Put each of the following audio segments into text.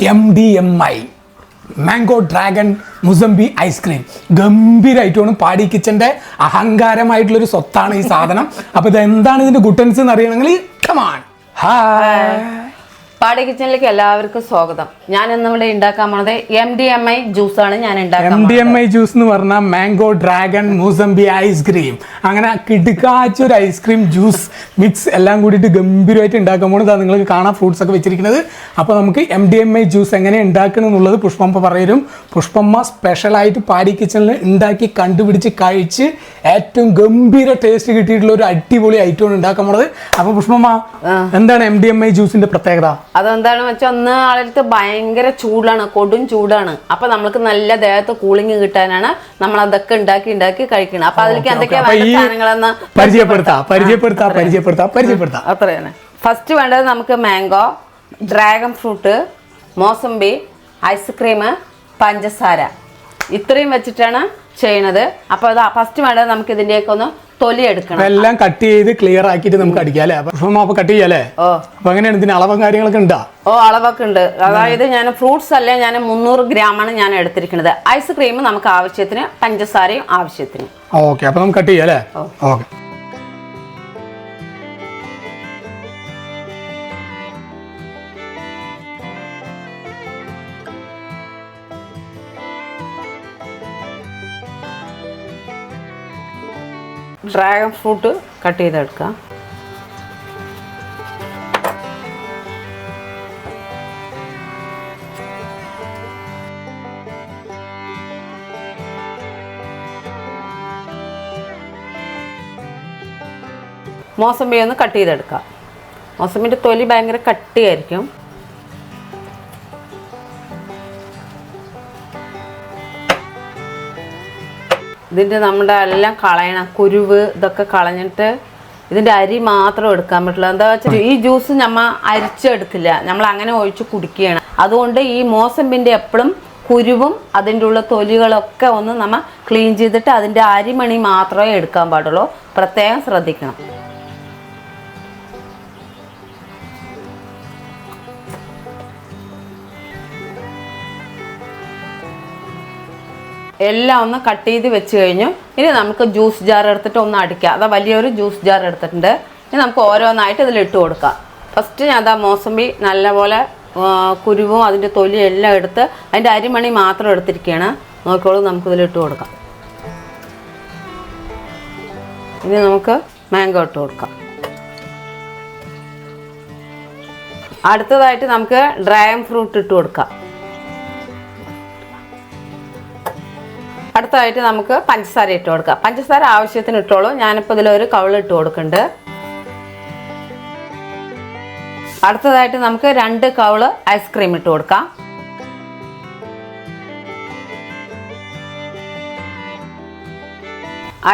M D M I mango dragon mosambi ice cream ഗംഭീരമായിട്ടാണ് പാടി കിച്ചന്റെ അഹങ്കാരമായിട്ടുള്ളൊരു സ്വത്താണ് ഈ സാധനം. അപ്പോൾ ഇത് എന്താണ് ഇതിന്റെ ഗുട്ടൻസ് എന്ന് അറിയണമെങ്കിൽ കമാൺ ഹായ് പാടി കിച്ചണിലേക്ക് എല്ലാവർക്കും സ്വാഗതം. ഞാൻ ഇന്ന് ഇവിടെ ഉണ്ടാക്കാൻ പോണത് M D M I juice ആണ് ഞാൻ M D M I juice എന്ന് പറഞ്ഞാൽ മാംഗോ ഡ്രാഗൺ മൂസംബി ഐസ്ക്രീം അങ്ങനെ കിടുക്കാച്ച ഒരു ഐസ്ക്രീം ജ്യൂസ് മിക്സ് എല്ലാം കൂടിയിട്ട് ഗംഭീരമായിട്ട് ഉണ്ടാക്കാൻ പോണത്. നിങ്ങൾക്ക് കാണാൻ ഫ്രൂട്ട്സ് ഒക്കെ വെച്ചിരിക്കുന്നത്. അപ്പോൾ നമുക്ക് M D M I juice എങ്ങനെ ഉണ്ടാക്കണം എന്നുള്ളത് പുഷ്പമ്മ പറയും പുഷ്പമ്മ സ്പെഷ്യലായിട്ട് പാടി കിച്ചണിൽ ഉണ്ടാക്കി കണ്ടുപിടിച്ച് കഴിച്ച് ഏറ്റവും ഗംഭീര ടേസ്റ്റ് കിട്ടിയിട്ടുള്ള ഒരു അടിപൊളി ഐറ്റമാണ് ഉണ്ടാക്കാൻ പോണത്. അപ്പോൾ പുഷ്പമ്മ എന്താണ് എം ഡി എം ഐ ജ്യൂസിന്റെ പ്രത്യേകത? അതെന്താണെന്ന് വെച്ചാൽ ഒന്ന് ആളടുത്ത് ഭയങ്കര ചൂടാണ് കൊടും ചൂടാണ്. അപ്പൊ നമ്മൾക്ക് നല്ല ദേഹത്ത് കൂളിംഗ് കിട്ടാനാണ് നമ്മൾ അതൊക്കെ ഉണ്ടാക്കി ഉണ്ടാക്കി കഴിക്കണം. അപ്പൊ അതിലേക്ക് എന്തൊക്കെയാണ് അപ്പൊ പരിചയപ്പെടുത്താം പരിചയപ്പെടുത്താം പരിചയപ്പെടുത്താം പരിചയപ്പെടുത്താ. പരിചയപ്പെടുത്താ അത്രയാണ് ഫസ്റ്റ് വേണ്ടത് നമുക്ക് mango dragon fruit mosambi ice cream പഞ്ചസാര. ഇത്രയും വെച്ചിട്ടാണ് ചെയ്യണത്. അപ്പോൾ അത് ഫസ്റ്റ് വേണ്ടത് നമുക്ക് ഇതിന്റെയൊക്കെ ഒന്ന് തൊലി എടുക്കണം എല്ലാം കട്ട് ചെയ്ത് ക്ലിയർ ആക്കിയിട്ട് നമുക്ക് അടിക്കാം അല്ലേ? അപ്പൊ കട്ട് ചെയ്യാല്ലേ അപ്പൊ എങ്ങനെയാണ് ഇതിന് അളവും കാര്യങ്ങളൊക്കെ ഉണ്ടാ? ഓ അളവൊക്കെ ഉണ്ട്. അതായത് ഞാൻ ഫ്രൂട്ട്സ് അല്ലേ ഞാൻ മുന്നൂറ് ഗ്രാമാണ് ഞാൻ എടുത്തിരിക്കുന്നത്. ഐസ്ക്രീം നമുക്ക് ആവശ്യത്തിന് പഞ്ചസാരയും ആവശ്യത്തിന്. ഓക്കെ അപ്പൊ നമുക്ക് കട്ട് ചെയ്യാം അല്ലേ? ഓക്കെ. ഡ്രാഗൺ ഫ്രൂട്ട് കട്ട് ചെയ്തെടുക്കാം മോസമ്പി ഒന്ന് കട്ട് ചെയ്തെടുക്കാം മോസമ്പിന്റെ തൊലി ഭയങ്കര കട്ടിയായിരിക്കും. ഇതിന്റെ നമ്മുടെ എല്ലാം കളയണം. കുരുവ് ഇതൊക്കെ കളഞ്ഞിട്ട് ഇതിന്റെ അരി മാത്രം എടുക്കാൻ പറ്റുള്ളൂ എന്താ വെച്ചാൽ ഈ ജ്യൂസ് നമ്മ അരിച്ചെടുക്കില്ല നമ്മൾ അങ്ങനെ ഒഴിച്ച് കുടിക്കുകയാണ്. അതുകൊണ്ട് ഈ മോസമ്പിന്റെ എപ്പോഴും കുരുവും അതിന്റെ ഉള്ള തൊലികളൊക്കെ ഒന്ന് നമ്മൾ ക്ലീൻ ചെയ്തിട്ട് അതിന്റെ അരിമണി മാത്രമേ എടുക്കാൻ പാടുള്ളൂ. പ്രത്യേകം ശ്രദ്ധിക്കണം. എല്ലാം ഒന്ന് കട്ട് ചെയ്ത് വെച്ച് കഴിഞ്ഞു. ഇനി നമുക്ക് ജ്യൂസ് ജാർ എടുത്തിട്ട് ഒന്ന് അടിക്കാം. അതാ വലിയൊരു ജ്യൂസ് ജാർ എടുത്തിട്ടുണ്ട്. ഇനി നമുക്ക് ഓരോന്നായിട്ട് ഇതിൽ ഇട്ട് കൊടുക്കാം. ഫസ്റ്റ് ഞാൻ അതാ മോസമ്പി നല്ലപോലെ കുരുവും അതിന്റെ തൊലിയും എല്ലാം എടുത്ത് അതിന്റെ അരിമണി മാത്രം എടുത്തിരിക്കുകയാണ്. നോക്കിക്കോളൂ നമുക്കിതിൽ ഇട്ട് കൊടുക്കാം. ഇനി നമുക്ക് മാംഗോ ഇട്ട് കൊടുക്കാം. അടുത്തതായിട്ട് നമുക്ക് ഡ്രാഗൺ ഫ്രൂട്ട് ഇട്ട് കൊടുക്കാം. അടുത്തതായിട്ട് നമുക്ക് പഞ്ചസാര ഇട്ട് കൊടുക്കാം. പഞ്ചസാര ആവശ്യത്തിന് ഇട്ടോളൂ. ഞാനിപ്പോൾ ഇതിലൊരു കവൾ ഇട്ട് കൊടുക്കുന്നുണ്ട്. അടുത്തതായിട്ട് നമുക്ക് രണ്ട് കവിൾ ഐസ്ക്രീം ഇട്ട് കൊടുക്കാം.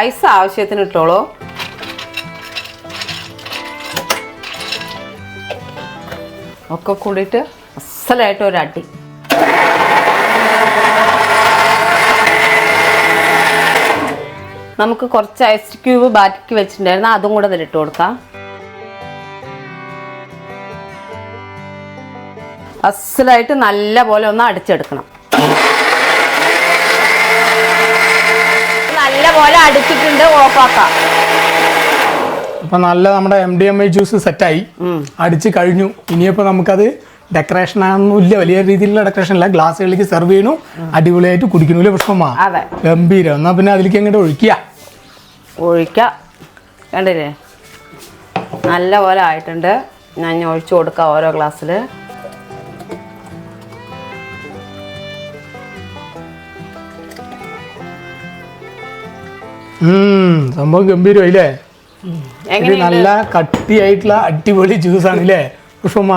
ഐസ് ആവശ്യത്തിന് ഇട്ടോളൂ. ഒക്കെ കൂടിയിട്ട് അസലായിട്ട് ഒരു അടി നമുക്ക് കുറച്ച് ഐസ് ക്യൂബ് ബാക്കി വെച്ചിട്ടുണ്ടായിരുന്നു. അതും കൂടെ അതിലിട്ട് കൊടുക്കാം. അസലായിട്ട് നല്ല പോലെ ഒന്ന് അടിച്ചെടുക്കണം. നല്ല പോലെ അടിച്ചിട്ടുണ്ട് ഓഫാക്കാം അപ്പൊ നല്ല നമ്മുടെ M D M I juice സെറ്റായി അടിച്ച് കഴിഞ്ഞു. ഇനിയിപ്പോ നമുക്കത് ഡെക്കറേഷൻ ഇല്ല വലിയ രീതിയിലുള്ള ഡെക്കറേഷൻ അല്ല. ഗ്ലാസ്സുകളിലേക്ക് സെർവ് ചെയ്യണു അടിപൊളിയായിട്ട് കുടിക്കണൂല്ലേ പുഷ്പമ്മ അതെ. ഗംഭീരം. എന്നാ പിന്നെ അതിലേക്ക് അങ്ങോട്ട് ഒഴിക്കുക ഒഴിക്കുക കണ്ടില്ലേ? നല്ല പോലെ ആയിട്ടുണ്ട്. ഞാൻ ഒഴിച്ചു കൊടുക്കാം ഓരോ ഗ്ലാസ്സിൽ സംഭവം ഗംഭീരമായി അല്ലേ നല്ല കട്ടിയായിട്ടുള്ള അടിപൊളി ജ്യൂസ് ആണ് അല്ലേ പുഷ്പമ്മ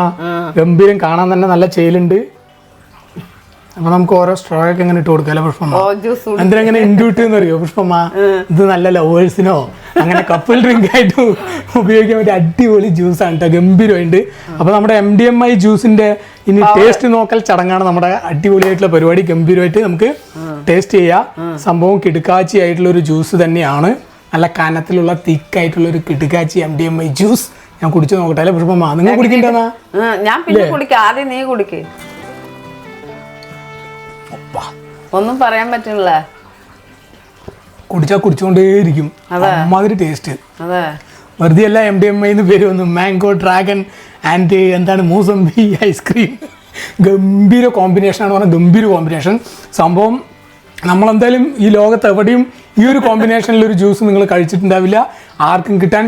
ഗംഭീരം കാണാൻ തന്നെ നല്ല ചേലുണ്ട്. അപ്പൊ നമുക്ക് ഓരോ സ്ട്രോ ഒക്കെ ഇങ്ങനെ ഇട്ട് കൊടുക്കാം പുഷ്പമ്മ? എന്തിനെങ്ങനെ ഇൻഡ്യൂട്ട് എന്ന് അറിയോ പുഷ്പമ്മ? ഇത് നല്ല ലവേഴ്സിനോ അങ്ങനെ കപ്പിൾ ഡ്രിങ്ക് ആയിട്ട് ഉപയോഗിക്കാൻ പറ്റിയ അടിപൊളി ജ്യൂസ് ആണ് കേട്ടോ ഗംഭീരമായിട്ട് അപ്പൊ നമ്മുടെ എം ഡി എം ഐ ജ്യൂസിന്റെ ഇനി ടേസ്റ്റ് നോക്കൽ ചടങ്ങാണ് നമ്മുടെ അടിപൊളിയായിട്ടുള്ള പരിപാടി. ഗംഭീരമായിട്ട് നമുക്ക് ടേസ്റ്റ് ചെയ്യാം. സംഭവം കിടുക്കാച്ചി ആയിട്ടുള്ള ഒരു ജ്യൂസ് തന്നെയാണ്. നല്ല കനത്തിലുള്ള തിക്കായിട്ടുള്ള ഒരു കിടുക്കാച്ചി M D M I juice ഞാൻ കുടിച്ചു നോക്കട്ടെ അല്ലെ പുഷ്പമ്മ. നിങ്ങൾ കുടിക്കണ്ടെന്നാ? ഞാൻ പിന്നെ കുടിക്കാം. ആദ്യം നീ കുടിക്ക്. ഒന്നും പറയാൻ പറ്റുന്നില്ല കുടിച്ചാ കുടിച്ചുകൊണ്ടേയിരിക്കും അമ്മാതിരി ടേസ്റ്റ് വെറുതെ അല്ല എം ഡി എം ഐന്ന് പേര് വന്നു മാംഗോ ഡ്രാഗൺ ആൻഡ് എന്താണ് മൂസംബി ഐസ്ക്രീം ഗംഭീര കോമ്പിനേഷൻ ആണ് പറഞ്ഞാൽ ഗംഭീര കോമ്പിനേഷൻ സംഭവം നമ്മളെന്തായാലും ഈ ലോകത്ത് എവിടെയും ഈ ഒരു കോമ്പിനേഷനിൽ ഒരു ജ്യൂസ് നിങ്ങൾ കഴിച്ചിട്ടുണ്ടാവില്ല. ആർക്കും കിട്ടാൻ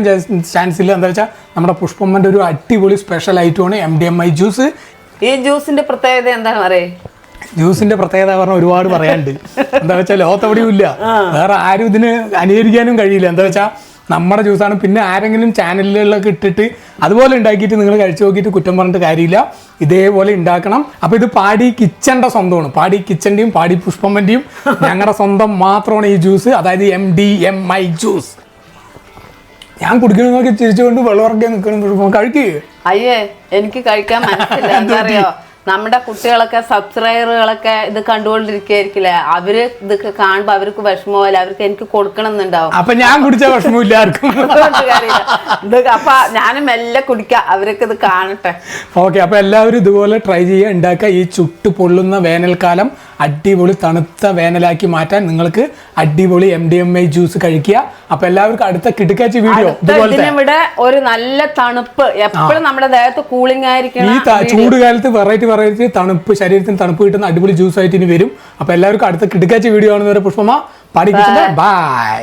ചാൻസ് ഇല്ല. എന്താ വെച്ചാൽ നമ്മുടെ പുഷ്പമ്മന്റെ ഒരു അടിപൊളി സ്പെഷ്യൽ ഐറ്റമാണ് M D M I juice ഈ ജ്യൂസിന്റെ പ്രത്യേകത എന്താണ് പറയേ? ജ്യൂസിന്റെ പ്രത്യേകത പറഞ്ഞാൽ ഒരുപാട് പറയാനുണ്ട്. എന്താ വെച്ചാൽ ലോകത്തെവിടെയും ഇല്ല. വേറെ ആരും ഇതിന് അനുകരിക്കാനും കഴിയില്ല. എന്താ വെച്ചാൽ നമ്മുടെ ജ്യൂസാണ് പിന്നെ ആരെങ്കിലും ചാനലുകളിലൊക്കെ ഇട്ടിട്ട് അതുപോലെ ഉണ്ടാക്കിയിട്ട് നിങ്ങൾ കഴിച്ചു നോക്കിയിട്ട് കുറ്റം പറഞ്ഞിട്ട് കാര്യമില്ല. ഇതേപോലെ ഉണ്ടാക്കണം. അപ്പോൾ ഇത് പാടി കിച്ചന്റെ സ്വന്തമാണ്. പാടി കിച്ചന്റെയും പാടി പുഷ്പമ്മന്റെയും ഞങ്ങളുടെ സ്വന്തം മാത്രമാണ് ഈ ജ്യൂസ് അതായത് M D M I juice ഞാൻ കുടിക്കണമെന്നൊക്കെ ചിരിച്ചുകൊണ്ട് വെള്ളമിറക്കി നിൽക്കണം കഴിക്കേ. അയ്യേ എനിക്ക് കഴിക്കാൻ മനസ്സില്ല. എന്താ നമ്മുടെ കുട്ടികളൊക്കെ സബ്സ്ക്രൈബറുകളൊക്കെ ഇത് കണ്ടുകൊണ്ടിരിക്കുകയായിരിക്കില്ലേ? അവർ ഇതൊക്കെ കാണുമ്പോ അവർക്ക് വിഷമമല്ല? അവർക്ക് എനിക്ക് കൊടുക്കണം എന്നുണ്ടാവും. അപ്പൊ ഞാൻ കുടിച്ച വിഷമമില്ല അപ്പൊ ഞാനും മെല്ലെ കുടിക്കാം. അവർക്ക് ഇത് കാണട്ടെ. ഓക്കെ അപ്പൊ എല്ലാവരും ഇതുപോലെ ട്രൈ ചെയ്യുക. ഉണ്ടാക്കുക. ഈ ചുട്ടു പൊള്ളുന്ന വേനൽക്കാലം അടിപൊളി തണുത്ത വേനലാക്കി മാറ്റാൻ നിങ്ങൾക്ക് അടിപൊളി M D M I juice കഴിക്കുക. അപ്പൊ എല്ലാവർക്കും അടുത്ത കിടക്കാച്ച വീഡിയോ ഇവിടെ ഒരു നല്ല തണുപ്പ്. എപ്പോഴും നമ്മുടെ ദേഹത്ത് കൂളിംഗ് ഈ ആയിരിക്കണം ത- ചൂട് കാലത്ത് വെറൈറ്റി വെറൈറ്റി തണുപ്പ് ശരീരത്തിന് തണുപ്പ് കിട്ടുന്ന അടിപൊളി ജ്യൂസ് ആയിട്ട് ഇനി വരും. അപ്പൊ എല്ലാവർക്കും അടുത്ത കിടക്കാച്ച വീഡിയോ ആണെന്ന് വരെ പുഷ്പമ പാടി ബൈ